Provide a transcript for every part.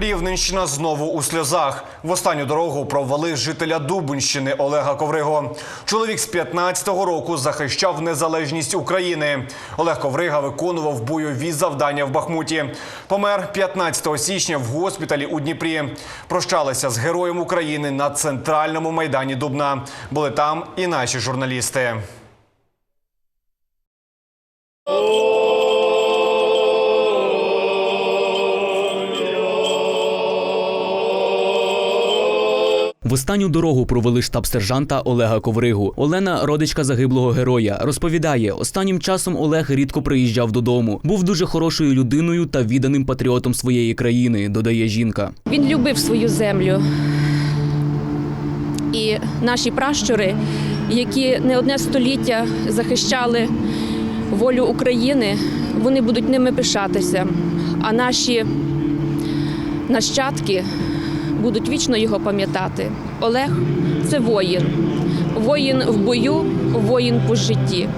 Рівненщина знову у сльозах. В останню дорогу провели жителя Дубинщини Олега Ковриго. Чоловік з 15-го року захищав незалежність України. Олег Коврига виконував бойові завдання в Бахмуті. Помер 15 січня в госпіталі у Дніпрі. Прощалися з героєм України на центральному майдані Дубна. Були там і наші журналісти. В останню дорогу провели штаб-сержанта Олега Ковригу. Олена, родичка загиблого героя, розповідає: останнім часом Олег рідко приїжджав додому. Був дуже хорошою людиною та відданим патріотом своєї країни, додає жінка. Він любив свою землю. І наші пращури, які не одне століття захищали волю України, вони будуть ними пишатися. А наші нащадки будуть вічно його пам'ятати. Олег це воїн. Воїн в бою, воїн по житті.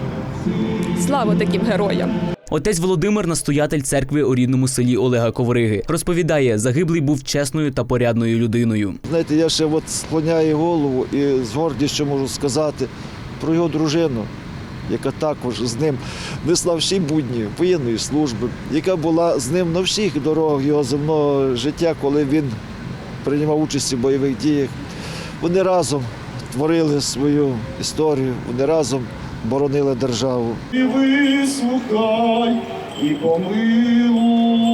Слава таким героям! Отець Володимир, настоятель церкви у рідному селі Олега Ковриги, розповідає, загиблий був чесною та порядною людиною. Знаєте, я ще от склоняю голову і з гордістю можу сказати про його дружину, яка також з ним несла всі будні воєнної служби, яка була з ним на всіх дорогах його земного життя, коли він приймав участь у бойових діях. Вони разом творили свою історію, вони разом боронили державу. І вислухай, і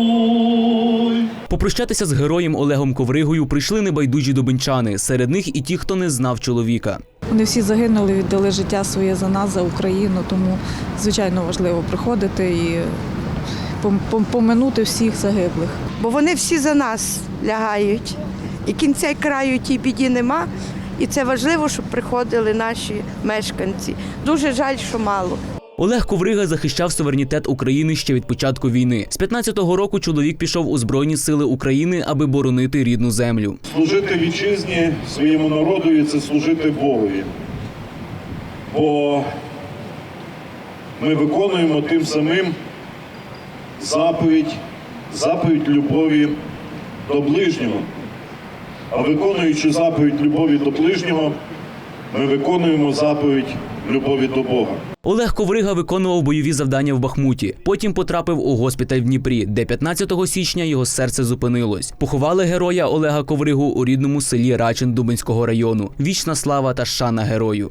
помилуй. Попрощатися з героєм Олегом Ковригою прийшли небайдужі дубинчани. Серед них і ті, хто не знав чоловіка. Вони всі загинули, віддали життя своє за нас, за Україну. Тому звичайно важливо приходити і пом- пом- поминути всіх загиблих. бо вони всі за нас лягають. І кінця й краю тій біді нема. І це важливо, щоб приходили наші мешканці. Дуже жаль, що мало. Олег Коврига захищав суверенітет України ще від початку війни. З 15-го року чоловік пішов у Збройні сили України, аби боронити рідну землю. Служити вітчизні своєму народу це служити Богові. Бо ми виконуємо тим самим заповідь, заповідь любові до ближнього. А виконуючи заповідь любові до ближнього, ми виконуємо заповідь любові до Бога. Олег Коврига виконував бойові завдання в Бахмуті. Потім потрапив у госпіталь в Дніпрі, де 15 січня його серце зупинилось. Поховали героя Олега Ковригу у рідному селі Рачин Дубинського району. Вічна слава та шана герою.